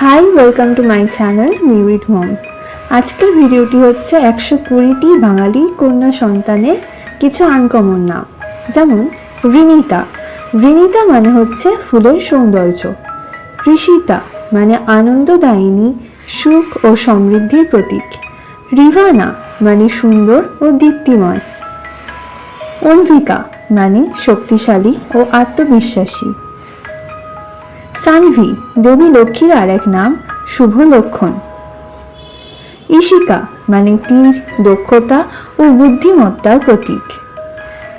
Hi, welcome to my channel me with mom. আজকের ভিডিওটি হচ্ছে একশো কুড়িটি বাঙালি কন্যা সন্তানের কিছু আনকমন নাম। যেমন, রিনিতা। রিনিতা মানে হচ্ছে ফুলের সৌন্দর্য। ঋষিতা মানে আনন্দদায়িনী, সুখ ও সমৃদ্ধির প্রতীক। রিভানা মানে সুন্দর ও দীপ্তিময়। অন্বিকা মানে শক্তিশালী ও আত্মবিশ্বাসী। সানভি, দেবী লক্ষ্মীর আর এক নাম, শুভ লক্ষণ। ঈশিকা মানে তীর, দক্ষতা ও বুদ্ধিমত্তার প্রতীক।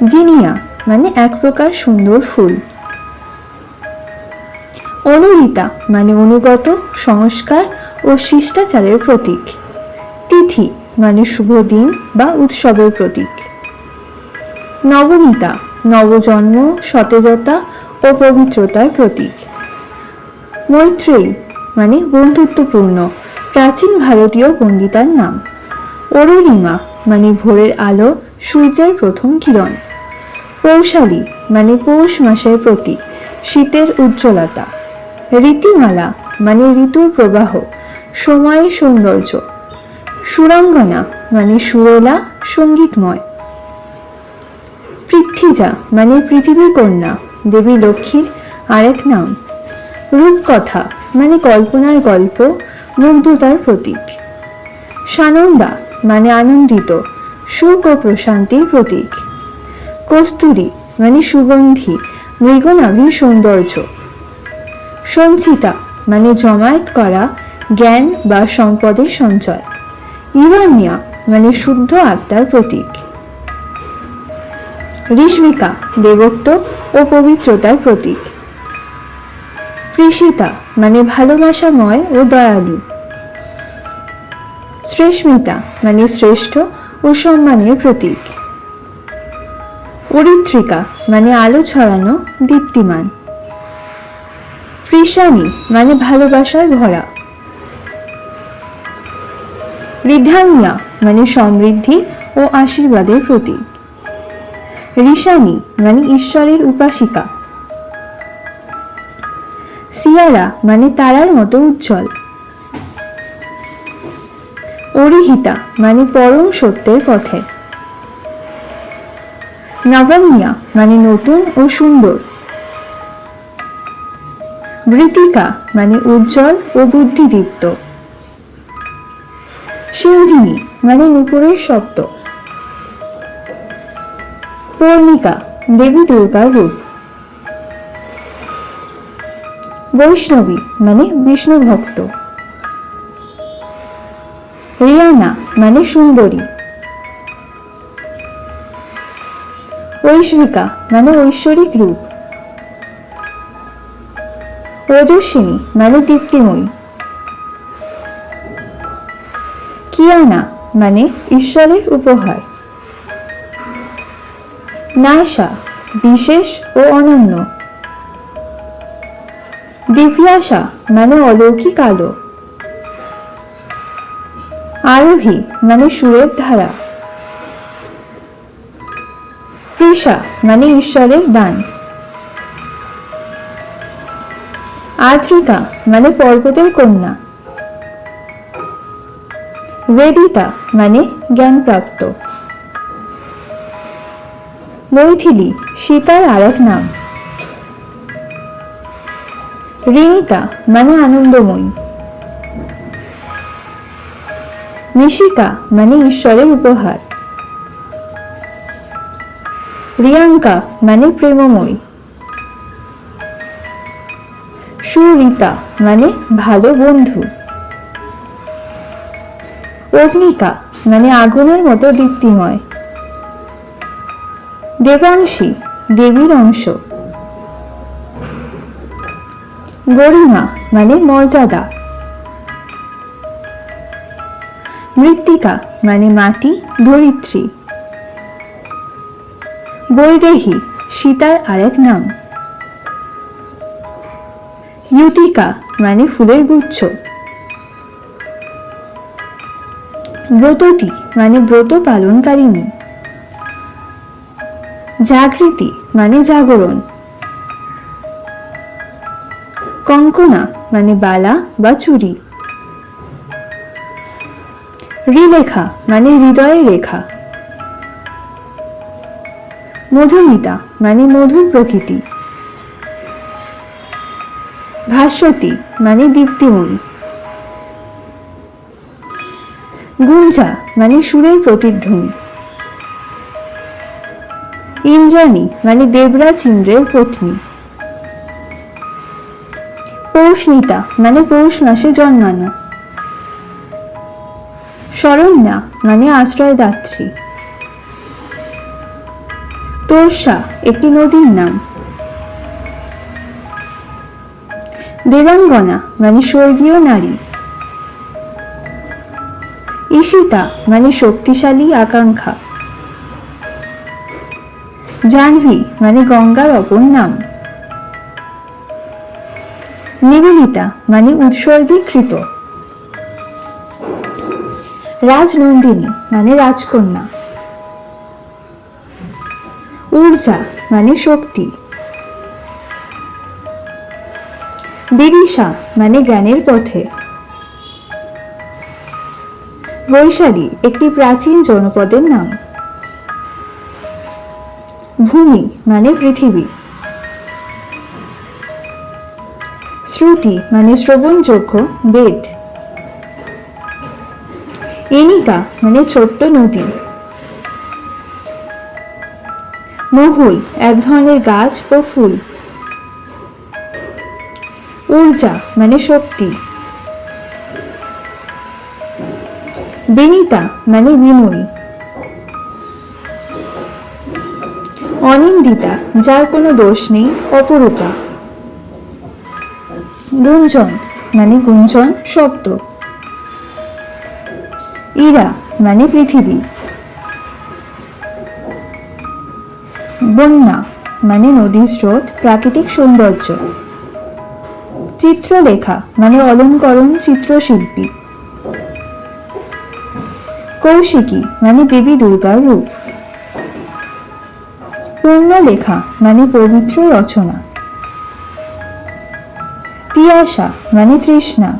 জিনিয়া মানে এক প্রকার সুন্দর ফুল। অনুরিতা মানে অনুগত, সংস্কার ও শিষ্টাচারের প্রতীক। তিথি মানে শুভ দিন বা উৎসবের প্রতীক। নবনীতা, নবজন্ম, সতেজতা ও পবিত্রতার প্রতীক। মৈত্রেয়ী মানে বন্ধুত্বপূর্ণ, প্রাচীন ভারতীয় পণ্ডিতার নাম। অরুণিমা মানে ভোরের আলো, সূর্যের প্রথম কিরণ। পৌশালী মানে পৌষ মাসের প্রতীক, শীতের উজ্জ্বলতা। রীতিমালা মানে ঋতুর প্রবাহ, সময়ের সৌন্দর্য। সুরাঙ্গনা মানে সুরেলা, সঙ্গীতময়। পৃথ্বীজা মানে পৃথিবী কন্যা দেবী লক্ষ্মীর আরেক নাম। রূপকথা মানে কল্পনার গল্প, মুগ্ধতার প্রতীক। সানন্দা মানে আনন্দিত, সুখ ও প্রশান্তির প্রতীক। কস্তুরী মানে সুগন্ধি মৃগনাভির সৌন্দর্য। সঞ্চিতা মানে জমায়েত করা জ্ঞান বা সম্পদের সঞ্চয়। ইরানিয়া মানে শুদ্ধ আত্মার প্রতীক। ঋষ্মিকা দেবত্ব ও পবিত্রতার প্রতীক। কৃষিতা মানে ভালোবাসাময় ও দয়ালু। শ্রেষ্মিতা মানে শ্রেষ্ঠ ও সম্মানের প্রতীক। অরিত্রিকা মানে আলো ছড়ানো দীপ্তিমান। কৃষাণী মানে ভালোবাসায় ভরা। ঋদ্ধানিয়া মানে সমৃদ্ধি ও আশীর্বাদের প্রতীক। ঋষানী মানে ঈশ্বরের উপাসিকা। সিয়ারা মানে তারার মতো উজ্জ্বল। অরিহিতা মানে পরম সত্যের পথে। নবমিয়া মানে নতুন ও সুন্দর। বৃতিকা মানে উজ্জ্বল ও বুদ্ধিদীপ্ত। সিঞ্জিনী মানে নুপুরের শব্দ পূর্ণিকা, দেবী দুর্গার রূপ। বৈষ্ণবী মানে বিষ্ণু ভক্ত। রিয়ানা মানে সুন্দরী। ঐশ্বিকা মানে ঐশ্বরিক রূপ। ওজস্বিনী মানে দীপ্তিময়ী। কিয়ানা মানে ঈশ্বরের উপহার। নায়সা বিশেষ ও অনন্য। দিব্যাসা মানে অলৌকিক আলো। আরোহী মানে সুরের ধারা। কৃষা মানে ঈশ্বরের দান। আদ্রিকা মানে পর্বতের কন্যা। বেদিতা মানে জ্ঞানপ্রাপ্ত। মৈথিলি, সীতার আরেক নাম রিনিতা মানে আনন্দময়ী। নিশিকা মানে ঈশ্বরের উপহার। রিয়াঙ্কা মানে প্রেমময়ী। সুরিতা মানে ভালো বন্ধু। অগ্নিকা মানে আগুনের মতো দীপ্তিময়। দেবাংশী দেবীর অংশ। গরিমা মানে মর্যাদা। মৃত্তিকা মানে মাটি, ধরিত্রী। বৈদেহী সীতার আরেক নাম। ইউতিকা মানে ফুলের গুচ্ছ। ব্রততী মানে ব্রত পালনকারিণী। জাগৃতি মানে জাগরণ। কঙ্কনা মানে বালা বা চুরি। রিলেখা মানে হৃদয়ের রেখা। মধুমিতা মানে মধুর প্রকৃতি। ভাস্বতী মানে দীপ্তিময়ী। গুঞ্জা মানে সুরের প্রতিধ্বনি। ইন্দ্রাণী মানে দেবরাজ ইন্দ্রের পত্নী। পৌষনিতা মানে পৌষ মাসে জন্মানো। শরণ্যা মানে আশ্রয়দাত্রী। তোরসা, একটি নদীর নাম। দেবাঙ্গনা মানে স্বর্গীয় নারী। ঈশিতা মানে শক্তিশালী আকাঙ্ক্ষা। জাহ্নবী মানে গঙ্গার অপর নাম। নিবেদিতা মানে উৎসর্গীকৃত। রাজনন্দিনী মানে রাজকন্যা। ঊর্জা মানে শক্তি। বিদিশা মানে জ্ঞানের পথে। বৈশালী একটি প্রাচীন জনপদের নাম। ভূমি মানে পৃথিবী। শ্রুতি মানে শ্রবণযোগ্য বেদ। এনিকা মানে ছোট্ট নদী। মহুল এক ধরনের গাছ ও ফুল। ঊর্জা মানে শক্তি। বিনিতা মানে বিনয়ী। অনিন্দিতা, যার কোনো দোষ নেই, অপরূপা। গুঞ্জন মানে গুঞ্জন শব্দ। ইরা মানে পৃথিবী। বন্যা মানে নদীর স্রোত, প্রাকৃতিক সৌন্দর্য। চিত্রলেখা মানে অলঙ্করণ চিত্রশিল্পী। কৌশিকী মানে দেবী দুর্গার রূপ। পূর্ণলেখা মানে পবিত্র রচনা। তিয়াসা মানে তৃষ্ণা।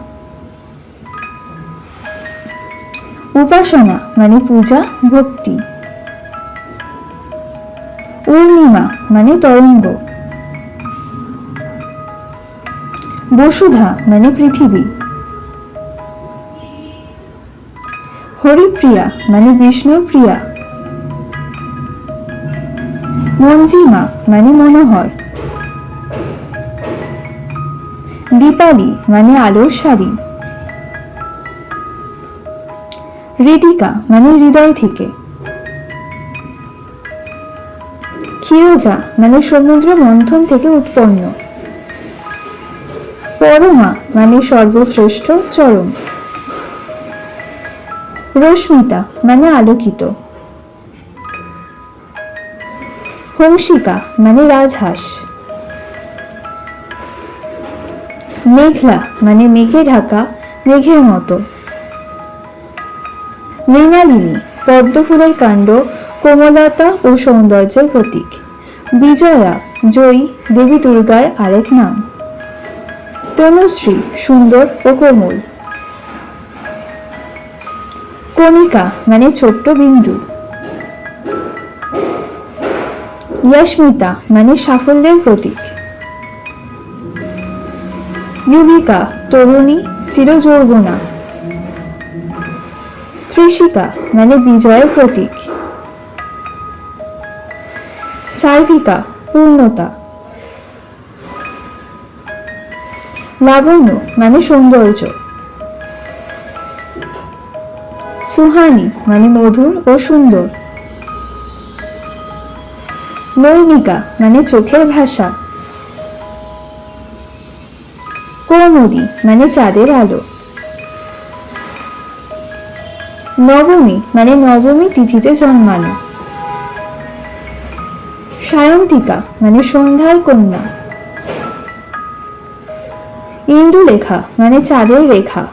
উপাসনা মানে পূজা, ভক্তি। পূর্ণিমা মানে তরঙ্গ। বসুধা মানে পৃথিবী। হরিপ্রিয়া মানে বিষ্ণুর প্রিয়া। মঞ্জিমা মানে মনোহর। দীপালি মানে আলোর শাড়ি। হৃদিকা মানে হৃদয় থেকে। ক্ষীরজা মানে সমুদ্র মন্থন থেকে উৎপন্ন। পরমা মানে সর্বশ্রেষ্ঠ চরম রশ্মিতা মানে আলোকিত। হংসিকা মানে রাজহাঁস। মেঘলা মানে মেঘে ঢাকা, মেঘের মতো। মৃণালিনী, পদ্ম ফুলের কাণ্ড, কোমলতা ও সৌন্দর্যের প্রতীক। বিজয়া, জয়ী, দেবী দুর্গার আরেক নাম। তনুশ্রী, সুন্দর ও কোমল। কণিকা মানে ছোট্ট বিন্দু। ইয়াস্মিতা মানে সাফল্যের প্রতীক। যুবিকা তরুণী চিরযৌবনা ত্রিশিকা মানে বিজয়ের প্রতীক। সার্ভিকা পূর্ণতা। লাবণ্য মানে সৌন্দর্য। সুহানি মানে মধুর ও সুন্দর। নৈনিকা মানে চোখের ভাষা। কৌমুদি মানে চাঁদের আলো। নবমী মানে নবমী তিথিতে জন্মানো। সায়ন্তিকা মানে সন্ধ্যার কন্যা। ইন্দুলেখা মানে চাঁদের রেখা।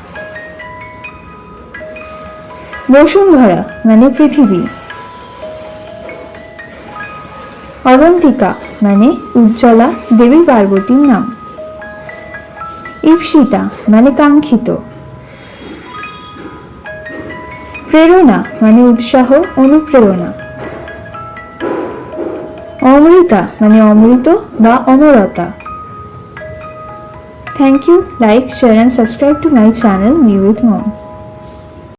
বসুন্ধরা মানে পৃথিবী। অবন্তিকা মানে উজ্জ্বলা, দেবী পার্বতীর নাম। ঈপ্সিতা মানে কাঙ্ক্ষিত। প্রেরণা মানে উৎসাহ, অনুপ্রেরণা। অমৃতা মানে অমৃত বা অমরতা thank you like share and subscribe to my channel new with mom